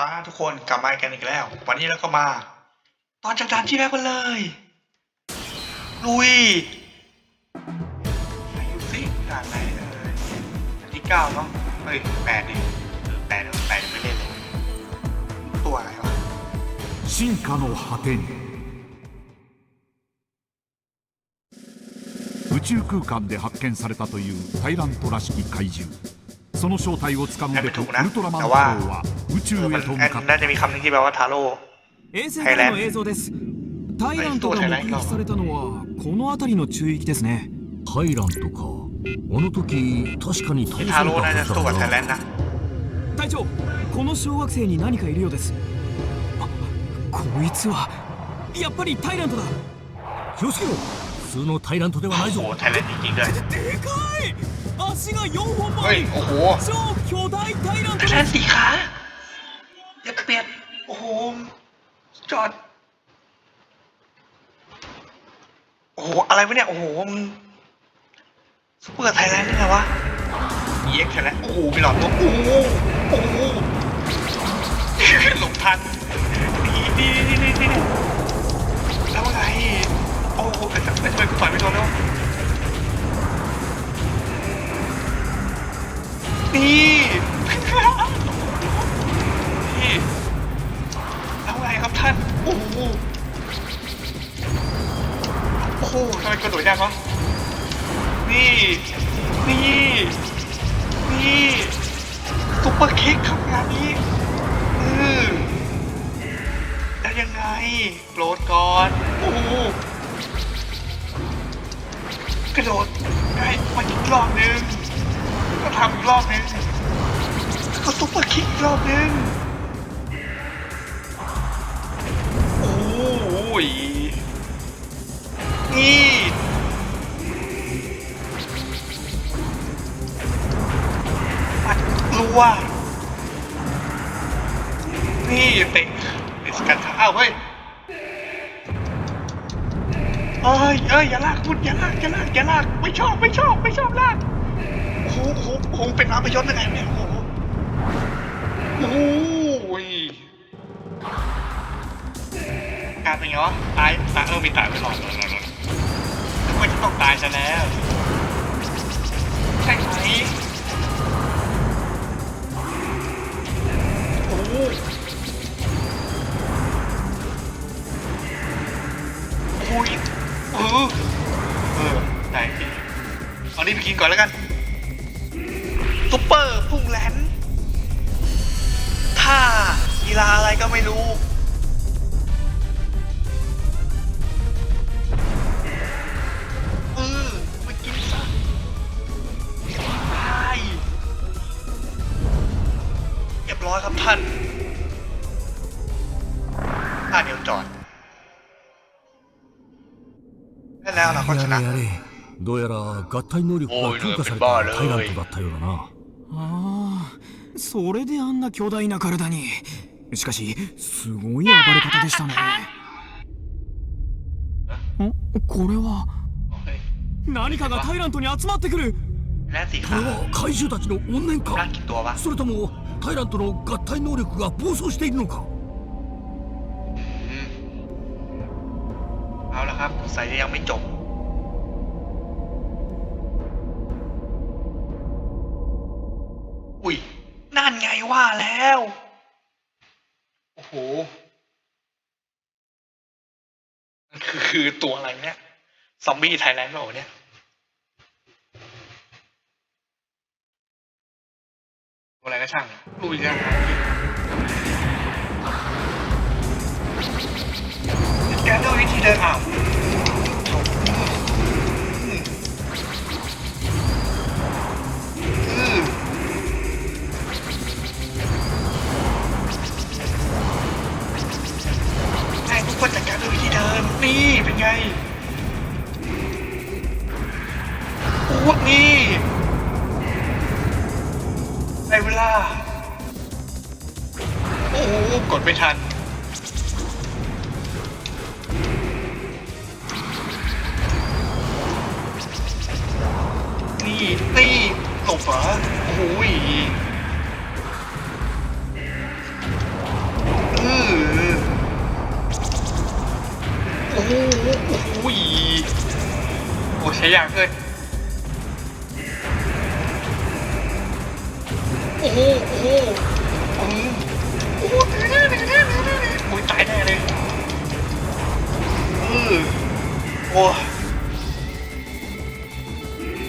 อ่าทุกคนกลับมากันอีกแล้ว วันนี้เราก็มา ตอนจากด่านที่แล้วกันเลย ลุยไหนดูสิด่านไหนเอ่ยด่านที่เก้าเนาะเฮ้ยแปดดิเออแปดเออแปดยังไม่เล่นเลย ตัวอะไรวะ 進化の果てに宇宙空間で発見されたというタイラントらしき怪獣 その正体をつかむべくウルトラマン太郎は宇宙へと向かった。衛星からの映像です。タイラントが目撃されたのはこの辺りの中域ですね。タイラントか。あの時確かにタイラントが隊長この小惑星に何かいるようです。こいつはやっぱりタイラントだ。気をつけろ。普通のタイラントではない โอ้โห ぞ ไทยแลนด์จริงๆด้วย でかい足が4本も เฮ้ あ ย り โอ้โห 超巨大タイラン ไท ト ยแล だ นด์สี่ขาอย่าเปลี่ยนโอ้โห จอด โอ้โห อะไรวะเนี่ย โอ้โหมันซุปเปอร์ไทยแลนด์นี่ไงวะ EX ไทยแลนด์โอ้โหมีหลอดตัวโอ้โห โอ้โห หลงทันนี่นี่นี่นี่นี่แล้วไง โอ้โหแต่ทำไมกูต่อยไม่โดนแล้วนี่นี่แล้วไงครับท่าน โอ้โหโอ้โหทำไมกระโดดยากวะนี่ นี่ นี่ซุปเปอร์เค้กครับงานนี้อือแล้วยังไงโกรธก่อน โอ้โห กระโดดได้มาอีกรอบนึงก็ทำอีกรอบนึงก็ซุปเปอร์คิกอีกรอบนึงโอ้ยนี่ปัดรัวนี่เตะเตะสกัดขาอ้าเฮ้ย เอ้ยเอ้ยอย่าลากคุณอย่าลากอย่าลากอย่าลากไม่ชอบไม่ชอบไม่ชอบลากโอ้โหโอ้โหโอ้โหเป็นน้ำประยศยังไงเนี่ยโอ้โหโอ้ยการเป็นไงวะตายตายเออมีตายไปหลอดหลอดหลอดหลอดนึกว่าจะต้องตายซะแล้วใช่ไหมโอ้ กินก่อนแล้วกันซุปเปอร์พุ่งแลนท่ากีฬาอะไรก็ไม่รู้เออไปกินซะตายเรียบร้อยครับท่านท่าเดียวจอดได้แล้วเราก็ชนะ どうやら合体能力おいが強化されバーレたタイラントだったようだなああそれであんな巨大な体にしかしすごい暴れ方でしたねんこれは เฮ้ย 何かがタイラントに集まってくる แล้วสี こ ขา れは怪獣たちの怨念 ร่าง か กี่ตัววะ それともタイラントの合体能力が暴走しているのか อืมเอาละครับใส่ยังไม่จบ แล้ว โอ้โหมันคือคือตัวอะไรเนี่ย ซอมบี้ไทยแลนด์เปล่าวะเนี่ย ตัวอะไรก็ช่างลุยยังไงแกด้วยวิธีเดินอ่าว โอ้โหโอ้โหโอ้โหโอ้โหโอ้ยตายแน่เลยเออโอ้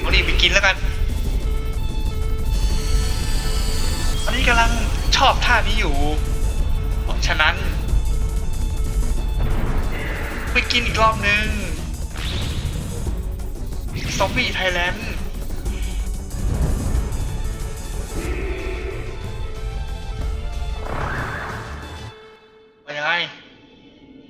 เอาดีไปกินแล้วกันอันนี้กำลังชอบท่านี้อยู่เพราะฉะนั้น ไปกินอีกรอบนึงซอมบี้ไทยแลนด์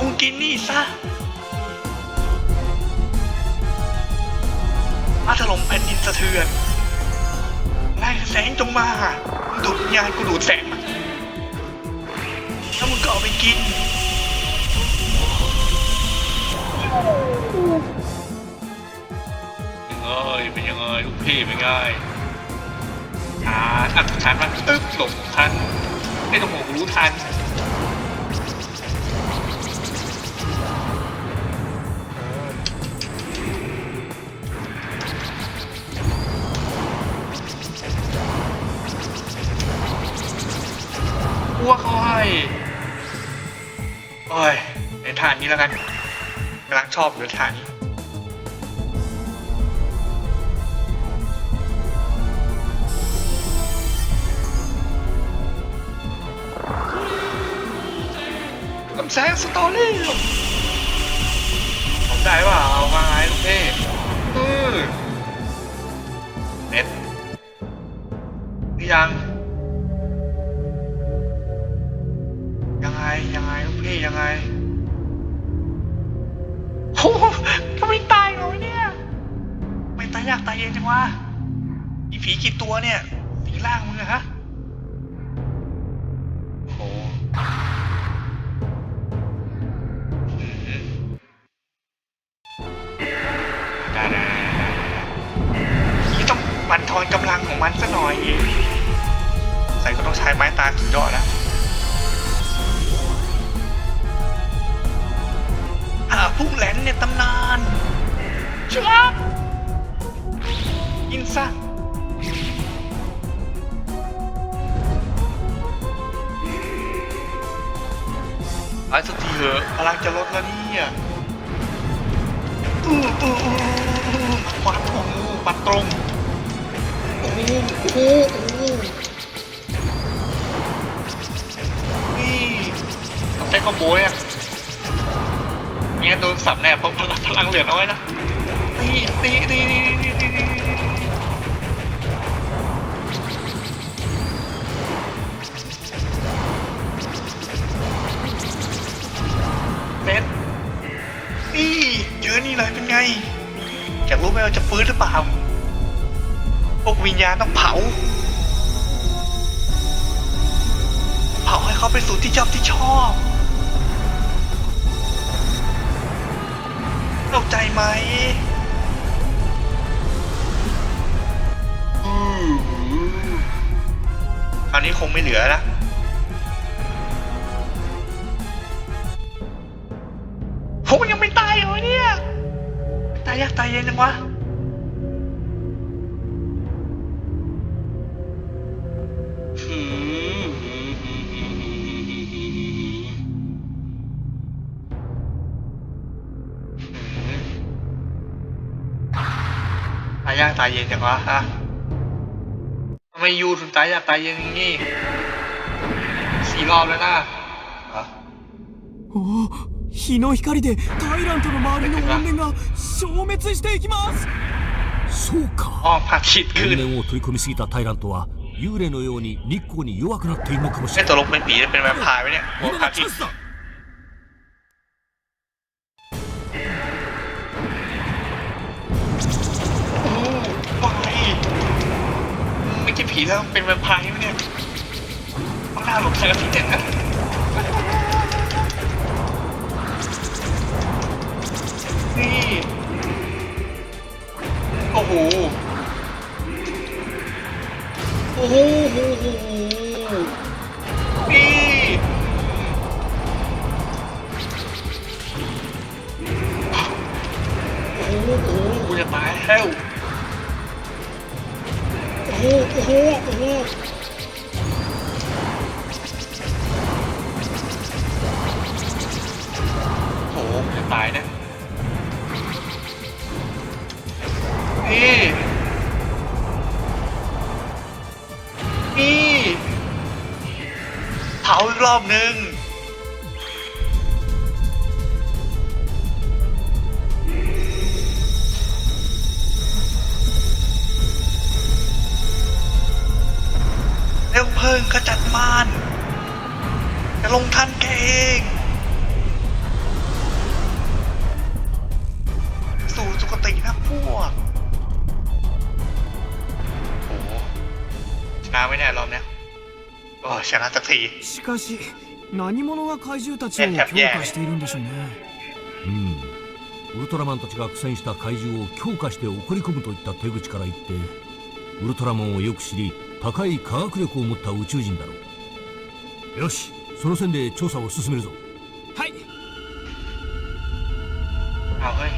จงกินนี่ซะอาถล่มแผ่นดินสะเทือนแรงแสงจงมาดูดวิญญาณกูดูดแสงมาแล้วมึงก็เอาไปกิน ยังไงเป็นยังไงลูกพี่เป็นไงอ่าอัดทันมันตึ๊บหลบทันไม่ต้องห่วงรู้ทัน นี้แล้วกันกำลังชอบอยู่ฐานี้ลำแสงสตอรี่ผมได้เปล่าเอามาไงลูกพี่เออเน็ตยังายยากตายเย็นจังวะมีผีกี่ตัวเนี่ยสิงร่างมึงอะฮะโอ้โหได้ได้นี่ต้องบันทอนกำลังของมันซะหน่อย ใส่ก็ต้องใช้ไม้ตาสุดยอดแล้วหาพุ่งแหลนเนี่ยตำนานชั วบกินซะไอ้สักทีเหอะพลังจะลดแล้วเนี่ยอืออืออืออือปัดตรงปัดตรงโอ้โหโอ้โหโอ้โหนี่ต้องใช้คอมโบเนี่ยเงี้ยโดนสับแน่เพราะพลังพลังเหลือน้อยนะนี่นี่นี่นี่ นี่เจอนี่เลยเป็นไงอยากรู้ไหมว่าจะฟื้นหรือเปล่า พวกวิญญาณต้องเผา เผาให้เขาไปสู่ที่ชอบที่ชอบเข้าใจไหมอืมคราวนี้คงไม่เหลือแล้ว ผมยังไม่ตายเหรอเนี่ย ตายยากตายเย็นจังวะหืมตายยากตายเย็นจังวะฮะทำไมยูถึงตายยากตายเย็นอย่างงี้สี่รอบแล้วนะอะおお日の光でタイラントの周りの怨念が消滅していきます。そうか。怨念を取り込みすぎたタイラントは幽霊のように日光に弱くなっているのかもしれないไม่ใช่ผีแล้วเป็นแวมไพร์เนี่ยน่าหลบใส่กระสีเด็ดน นี่โอ้โหโอ้โหนี่โอ้โหโอ้โหกูจะตายแล้วโอ้โหโอ้โหโอ้โห เผาอีกรอบหนึ่งเร็วเพิ่งขจัดมารจะลงทันแกเอง สู่สุคตินะพวกโอ้ชนะไหมเนี่ยรอบเนี้ย โอ้ชนะสักที しかし何者が怪獣たちを強化しているんでしょうねうんウルトラマンたちが苦戦した怪獣を強化して送り込むといった手口から言ってウルトラマンをよく知り高い科学力を持った宇宙人だろうよしその線で調査を進めるぞはい เอาเฮ้ย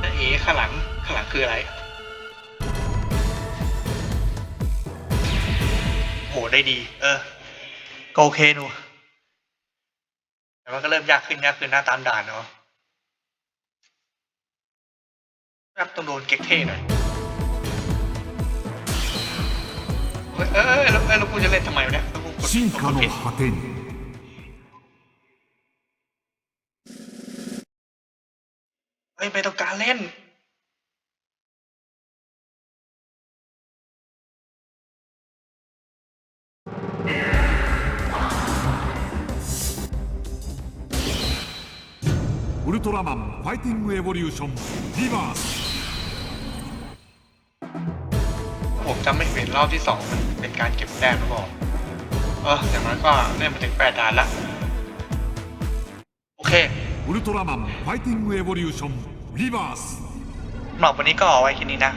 แล้วเอ๋ข้างหลัง ข้างหลังคืออะไร หได้ดี เออก็โอเคหนูแต่มันก็เริ่มยากขึ้นยากขึ้นหน้าตามด่านเนาะรับต้องโดนเก๊กเท่หน่อยเออแล้วแล้วกูจะเล่นทำไมวะเนี่ยแล้วกูกดกดผิดเฮ้ไม่ต้องการเล่น ルトラマンファイティングエボリューションリバース ผมจำไม่ผิดรอบที่สองมันเป็นการเก็บแต้มหรือเปล่าเอออย่างน้อยก็เล่นมาถึงแปดด่านละ โอเค ウルトラマンファイティングエボリューションリバース สำหรับวันนี้ก็เอาไว้แค่นี้นะ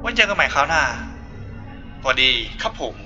ไว้เจอกันใหม่คราวหน้าสวัสดีครับผม